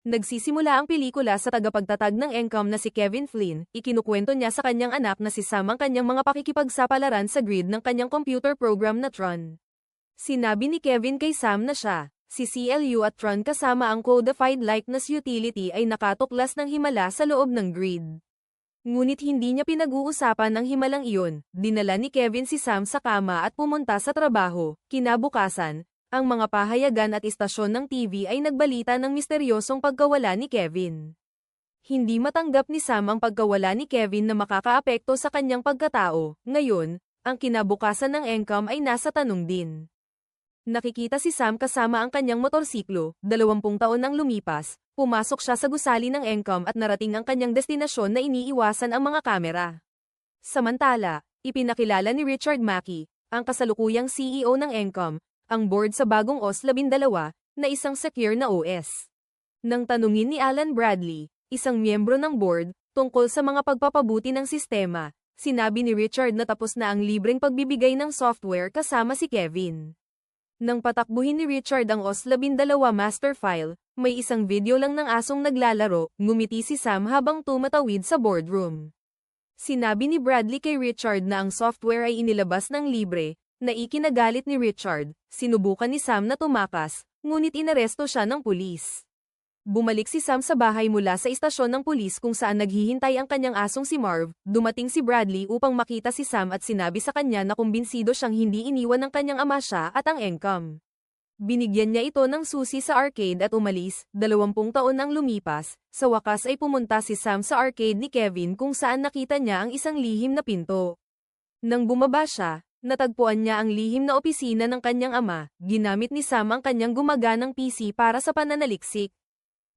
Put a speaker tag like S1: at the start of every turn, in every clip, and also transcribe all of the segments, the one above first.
S1: Nagsisimula ang pelikula sa tagapagtatag ng Encom na si Kevin Flynn, ikinukwento niya sa kanyang anak na si Sam ang kanyang mga pakikipagsapalaran sa grid ng kanyang computer program na Tron. Sinabi ni Kevin kay Sam na siya, si CLU at Tron kasama ang Codified Likeness Utility ay nakatuklas ng himala sa loob ng grid. Ngunit hindi niya pinag-uusapan ang himalang iyon, dinala ni Kevin si Sam sa kama at pumunta sa trabaho, kinabukasan, ang mga pahayagan at istasyon ng TV ay nagbalita ng misteryosong pagkawala ni Kevin. Hindi matanggap ni Sam ang pagkawala ni Kevin na makakaapekto sa kanyang pagkatao. Ngayon, ang kinabukasan ng Encom ay nasa tanong din. Nakikita si Sam kasama ang kanyang motorsiklo, 20 taon nang lumipas, pumasok siya sa gusali ng Encom at narating ang kanyang destinasyon na iniiwasan ang mga kamera. Samantala, ipinakilala ni Richard Mackey, ang kasalukuyang CEO ng Encom, ang board sa bagong OS 12 na isang secure na OS. Nang tanungin ni Alan Bradley, isang miyembro ng board, tungkol sa mga pagpapabuti ng sistema, sinabi ni Richard na tapos na ang libreng pagbibigay ng software kasama si Kevin. Nang patakbuhin ni Richard ang OS 12 master file, may isang video lang ng asong naglalaro, ngumiti si Sam habang tumatawid sa boardroom. Sinabi ni Bradley kay Richard na ang software ay inilabas ng libre, na ikinagalit ni Richard, sinubukan ni Sam na tumakas, ngunit inaresto siya ng pulis. Bumalik si Sam sa bahay mula sa istasyon ng pulis kung saan naghihintay ang kanyang asong si Marv, dumating si Bradley upang makita si Sam at sinabi sa kanya na kumbinsido siyang hindi iniwan ng kanyang ama siya at ang Encom. Binigyan niya ito ng susi sa arcade at umalis, dalawampung taon nang lumipas, sa wakas ay pumunta si Sam sa arcade ni Kevin kung saan nakita niya ang isang lihim na pinto. Nang bumaba siya, Natagpuan niya ang lihim na opisina ng kanyang ama, ginamit ni Sam ang kanyang gumaganang PC para sa pananaliksik.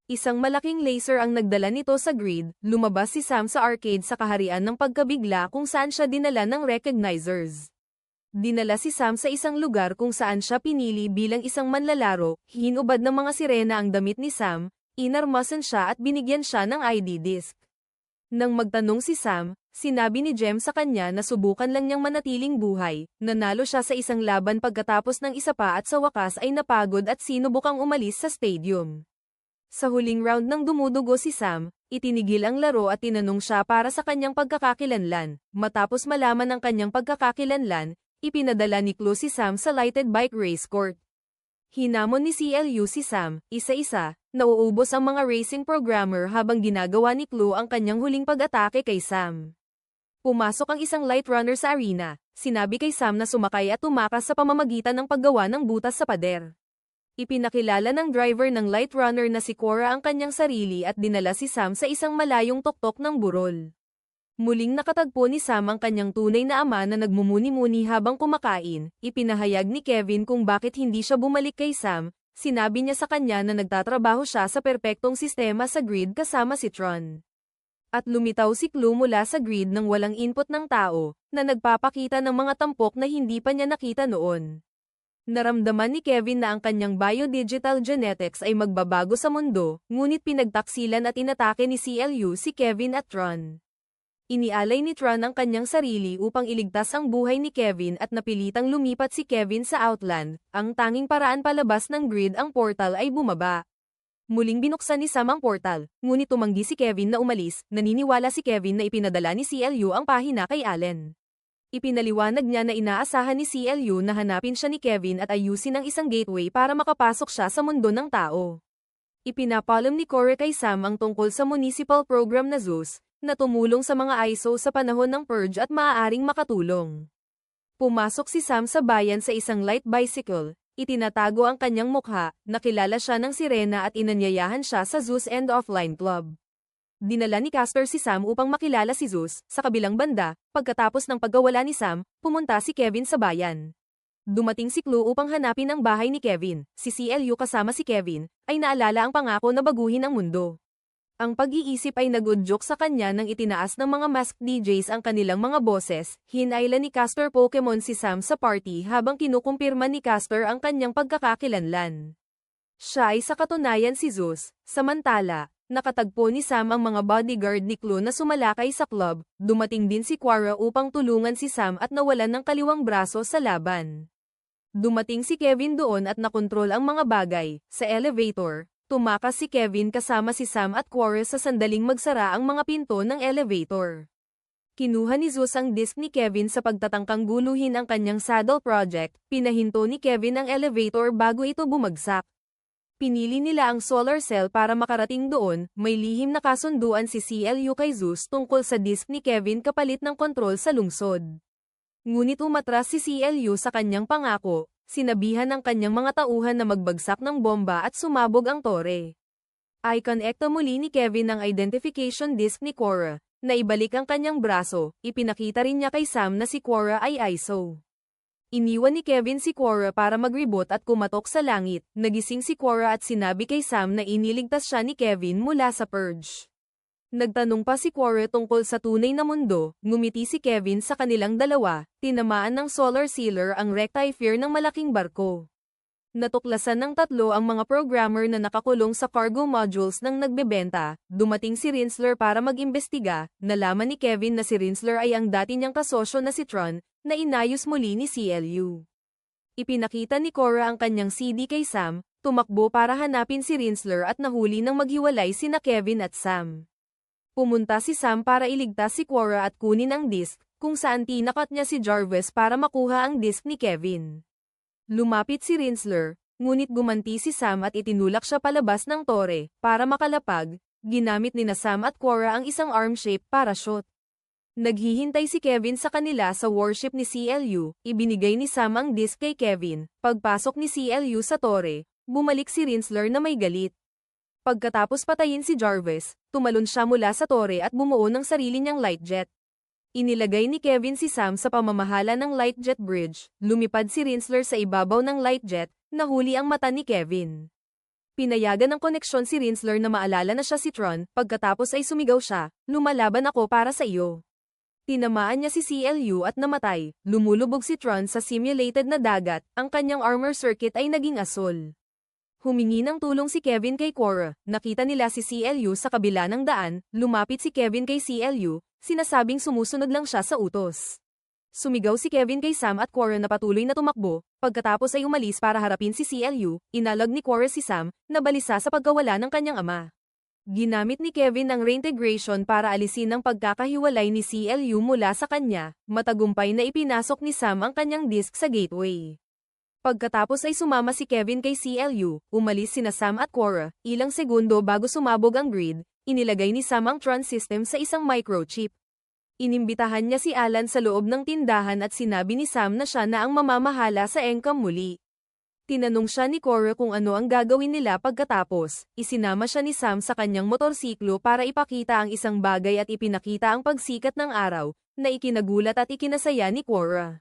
S1: Isang malaking laser ang nagdala nito sa grid, lumabas si Sam sa arcade sa kaharian ng pagkabigla kung saan siya dinala ng recognizers. Dinala si Sam sa isang lugar kung saan siya pinili bilang isang manlalaro, hinubad ng mga sirena ang damit ni Sam, inarmasan siya at binigyan siya ng ID disc. Nang magtanong si Sam, Sinabi ni Jem sa kanya na subukan lang niyang manatiling buhay, nanalo siya sa isang laban pagkatapos ng isa pa at sa wakas ay napagod at sinubukang umalis sa stadium. Sa huling round ng dumudugo si Sam, itinigil ang laro at tinanong siya para sa kanyang pagkakakilanlan. Matapos malaman ang kanyang pagkakakilanlan, ipinadala ni Chloe si Sam sa lighted bike race court. Hinamon ni CLU si Sam, isa-isa, nauubos ang mga racing programmer habang ginagawa ni Chloe ang kanyang huling pag-atake kay Sam. Pumasok ang isang light runner sa arena, sinabi kay Sam na sumakay at tumakas sa pamamagitan ng paggawa ng butas sa pader. Ipinakilala ng driver ng light runner na si Cora ang kanyang sarili at dinala si Sam sa isang malayong toktok ng burol. Muling nakatagpo ni Sam ang kanyang tunay na ama na nagmumuni-muni habang kumakain, ipinahayag ni Kevin kung bakit hindi siya bumalik kay Sam, sinabi niya sa kanya na nagtatrabaho siya sa perpektong sistema sa grid kasama si Tron at lumitaw si Clue mula sa grid ng walang input ng tao, na nagpapakita ng mga tampok na hindi pa niya nakita noon. Naramdaman ni Kevin na ang kanyang biodigital genetics ay magbabago sa mundo, ngunit pinagtaksilan at inatake ni CLU si Kevin at Tron. Inialay ni Tron ang kanyang sarili upang iligtas ang buhay ni Kevin at napilitang lumipat si Kevin sa Outland, ang tanging paraan palabas ng grid ang portal ay bumaba. Muling binuksan ni Sam ang portal, ngunit tumanggi si Kevin na umalis, naniniwala si Kevin na ipinadala ni CLU ang pahina kay Allen. Ipinaliwanag niya na inaasahan ni CLU na hanapin siya ni Kevin at ayusin ang isang gateway para makapasok siya sa mundo ng tao. Ipinapalam ni Corey kay Sam ang tungkol sa municipal program na Zeus, na tumulong sa mga ISO sa panahon ng purge at maaaring makatulong. Pumasok si Sam sa bayan sa isang light bicycle, Itinatago ang kanyang mukha, nakilala siya ng sirena at inanyayahan siya sa Zeus and Offline Club. Dinala ni Casper si Sam upang makilala si Zeus, sa kabilang banda, pagkatapos ng pagkawala ni Sam, pumunta si Kevin sa bayan. Dumating si Clue upang hanapin ang bahay ni Kevin, si CLU kasama si Kevin, ay naalala ang pangako na baguhin ang mundo. Ang pag-iisip ay nagudyok sa kanya nang itinaas ng mga masked DJs ang kanilang mga boses, hinayla ni Castor Pokemon si Sam sa party habang kinukumpirma ni Castor ang kanyang pagkakakilanlan. Siya ay sa katunayan si Zeus, samantala, nakatagpo ni Sam ang mga bodyguard ni Clue na sumalakay sa club, dumating din si Quara upang tulungan si Sam at nawalan ng kaliwang braso sa laban. Dumating si Kevin doon at nakontrol ang mga bagay, sa elevator, Tumakas si Kevin kasama si Sam at Quora sa sandaling magsara ang mga pinto ng elevator. Kinuha ni Zeus ang disk ni Kevin sa pagtatangkang guluhin ang kanyang saddle project, pinahinto ni Kevin ang elevator bago ito bumagsak. Pinili nila ang solar cell para makarating doon, may lihim na kasunduan si CLU kay Zeus tungkol sa disk ni Kevin kapalit ng kontrol sa lungsod. Ngunit umatras si CLU sa kanyang pangako, sinabihan ng kanyang mga tauhan na magbagsak ng bomba at sumabog ang tore. Iconecta muli ni Kevin ang identification disk ni Quora, na ibalik ang kanyang braso, ipinakita rin niya kay Sam na si Quora ay ISO. Iniwan ni Kevin si Quora para mag-reboot at kumatok sa langit, nagising si Quora at sinabi kay Sam na iniligtas siya ni Kevin mula sa purge. Nagtanong pa si Quora tungkol sa tunay na mundo, ngumiti si Kevin sa kanilang dalawa, tinamaan ng solar sealer ang rectifier ng malaking barko. Natuklasan ng tatlo ang mga programmer na nakakulong sa cargo modules ng nagbebenta, dumating si Rinsler para mag-imbestiga, nalaman ni Kevin na si Rinsler ay ang dati niyang kasosyo na si Tron, na inayos muli ni CLU. Ipinakita ni Cora ang kanyang CD kay Sam, tumakbo para hanapin si Rinsler at nahuli nang maghiwalay sina Kevin at Sam. Pumunta si Sam para iligtas si Cora at kunin ang disk, kung saan tinakat niya si Jarvis para makuha ang disk ni Kevin. Lumapit si Rinsler, ngunit gumanti si Sam at itinulak siya palabas ng tore, para makalapag, ginamit ni na Sam at Quora ang isang arm-shaped parachute. Naghihintay si Kevin sa kanila sa warship ni CLU, ibinigay ni Sam ang disk kay Kevin, pagpasok ni CLU sa tore, bumalik si Rinsler na may galit. Pagkatapos patayin si Jarvis, tumalon siya mula sa tore at bumuo ng sarili niyang light jet. Inilagay ni Kevin si Sam sa pamamahala ng light jet bridge, lumipad si Rinsler sa ibabaw ng light jet, nahuli ang mata ni Kevin. Pinayagan ng koneksyon si Rinsler na maalala na siya si Tron, pagkatapos ay sumigaw siya, lumalaban ako para sa iyo. Tinamaan niya si CLU at namatay, lumulubog si Tron sa simulated na dagat, ang kanyang armor circuit ay naging asol. Humingi ng tulong si Kevin kay Quora, nakita nila si CLU sa kabila ng daan, lumapit si Kevin kay CLU, sinasabing sumusunod lang siya sa utos. Sumigaw si Kevin kay Sam at Quora na patuloy na tumakbo, pagkatapos ay umalis para harapin si CLU, inalag ni Quora si Sam, na balisa sa pagkawala ng kanyang ama. Ginamit ni Kevin ang reintegration para alisin ang pagkakahiwalay ni CLU mula sa kanya, matagumpay na ipinasok ni Sam ang kanyang disk sa gateway. Pagkatapos ay sumama si Kevin kay CLU, umalis sina Sam at Quora, ilang segundo bago sumabog ang grid, inilagay ni Sam ang Tron system sa isang microchip. Inimbitahan niya si Alan sa loob ng tindahan at sinabi ni Sam na siya na ang mamamahala sa Encom muli. Tinanong siya ni Cora kung ano ang gagawin nila pagkatapos, isinama siya ni Sam sa kanyang motorsiklo para ipakita ang isang bagay at ipinakita ang pagsikat ng araw, na ikinagulat at ikinasaya ni Cora.